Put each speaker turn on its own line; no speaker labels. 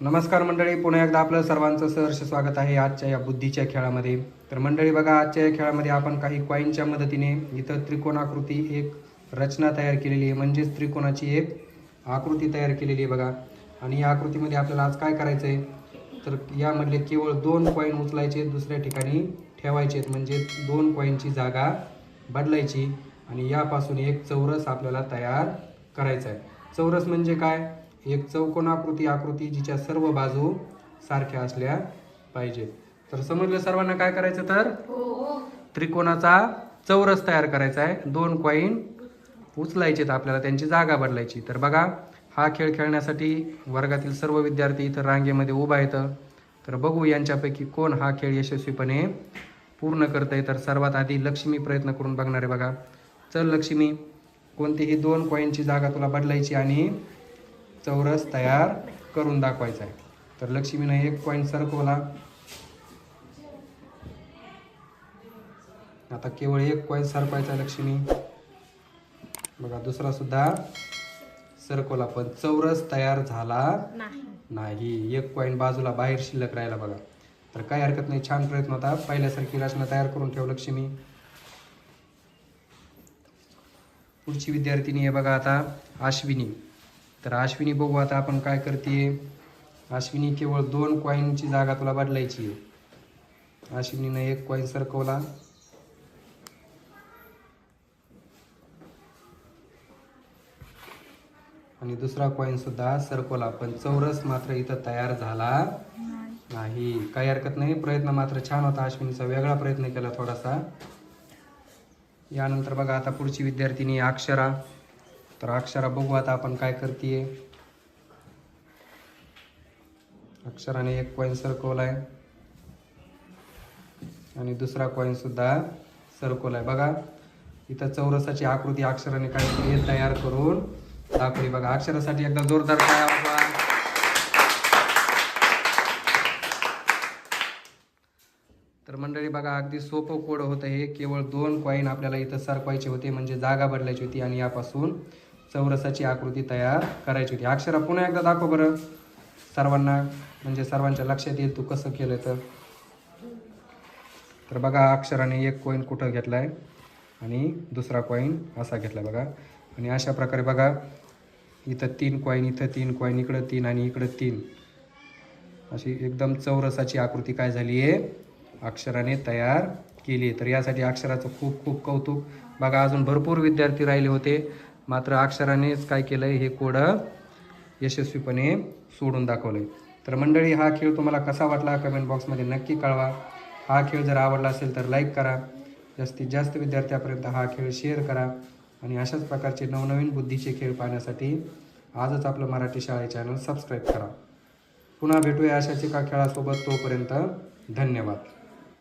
नमस्कार मंडळी पुन्हा एकदा आपलं सर्वांचं सहर्ष स्वागत आहे आजच्या या बुद्धीच्या खेळामध्ये. तर मंडळी बघा आजच्या या खेळामध्ये आपण काही कॉईनच्या मदतीने इथं त्रिकोणाकृती एक रचना तयार केलेली आहे. म्हणजेच त्रिकोणाची एक आकृती तयार केलेली आहे बघा. आणि या आकृतीमध्ये आपल्याला आज काय करायचं आहे तर यामधले केवळ दोन कॉईन उचलायचे दुसऱ्या ठिकाणी ठेवायचे म्हणजे दोन कॉईनची जागा बदलायची आणि यापासून एक चौरस आपल्याला तयार करायचा आहे चौरस म्हणजे काय? एक चौकोनाकृती आकृती जिच्या सर्व बाजू सारख्या असल्या पाहिजे तर समजलं सर्वांना काय करायचं तर? त्रिकोणाचा चौरस तयार करायचा आहे. दोन कॉईन उचलायचेत आपल्याला त्यांची जागा बदलायची. तर बघा हा खेळ खेळण्यासाठी वर्गातील सर्व विद्यार्थी इथं रांगेमध्ये उभा येतं तर बघू यांच्यापैकी कोण हा खेळ यशस्वीपणे पूर्ण करत आहे तर सर्वात आधी लक्ष्मी प्रयत्न करून बघणार आहे बघा. चल लक्ष्मी कोणतीही दोन कॉईनची जागा तुला बदलायची आणि चौरस तयार करून दाखवायचा आहे. तर लक्ष्मीनं एक कॉईन सरकवला. आता केवळ एक कॉईन सरकवायचा लक्ष्मी. बघा दुसरा सुद्धा सरकवला पण चौरस तयार झाला
नाही.
एक कॉईन बाजूला बाहेर शिल्लक राहिला बघा. तर काही हरकत नाही छान प्रयत्न होता. पहिल्यासारखी रचना तयार करून ठेव लक्ष्मी. पुढची विद्यार्थिनी आहे बघा आता अश्विनी. तर अश्विनी बघू आता आपण काय करते. अश्विनी केवळ दोन कॉईनची जागा तुला बदलायची आहे. अश्विनीनं एक कॉईन सरकवला. आणि दुसरा कॉईन सुद्धा सरकवला. पण चौरस मात्र इथं तयार झाला नाही. काही हरकत नाही. प्रयत्न मात्र छान होता. अश्विनीचा वेगळा प्रयत्न केला थोडासा. यानंतर बघा आता पुढची विद्यार्थिनी अक्षरा. तर अक्षरा बघू आता आपण काय करते अक्षराने एक कॉईन सरकवलाय आणि दुसरा कॉईन सुद्धा सरकवलाय बघा इथं चौरसाची आकृती अक्षराने काय तयार करून दाखवली. बघा अक्षरासाठी एकदा जोरदार काय तर मंडळी बघा अगदी सोपं कोड होतं हे. केवळ दोन कॉईन आपल्याला इथं सरकवायचे होते म्हणजे जागा बदलायची होती आणि यापासून चौरसाची आकृती तयार करायची होती. अक्षरा पुन्हा एकदा दाखव बरं. सर्वांना म्हणजे सर्वांच्या लक्षात येईल तू कसं केलं तर. तर बघा अक्षराने एक कॉईन कुठं घेतलाय? आणि दुसरा कॉईन असा घेतला बघा. आणि अशा प्रकारे बघा इथं तीन कॉईन इथं तीन कॉईन इकडं तीन आणि इकडं तीन. अशी एकदम चौरसाची आकृती काय झाली आहे अक्षराने तयार केली तर यासाठी अक्षराचं खूप खूप कौतुक. बघा अजून भरपूर विद्यार्थी राहिले होते. मात्र अक्षरानेच काय केलं आहे हे कोडं यशस्वीपणे सोडून दाखवलं तर मंडळी हा खेळ तुम्हाला कसा वाटला? कमेंट बॉक्समध्ये नक्की कळवा. हा खेळ जर आवडला असेल तर लाईक करा. जास्तीत जास्त विद्यार्थ्यापर्यंत हा खेळ शेअर करा. आणि अशाच प्रकारचे नवनवीन बुद्धीचे खेळ पाहण्यासाठी आजच आपलं मराठी शाळे चॅनल सबस्क्राईब करा. पुन्हा भेटूया अशाच एका खेळासोबत. तोपर्यंत धन्यवाद.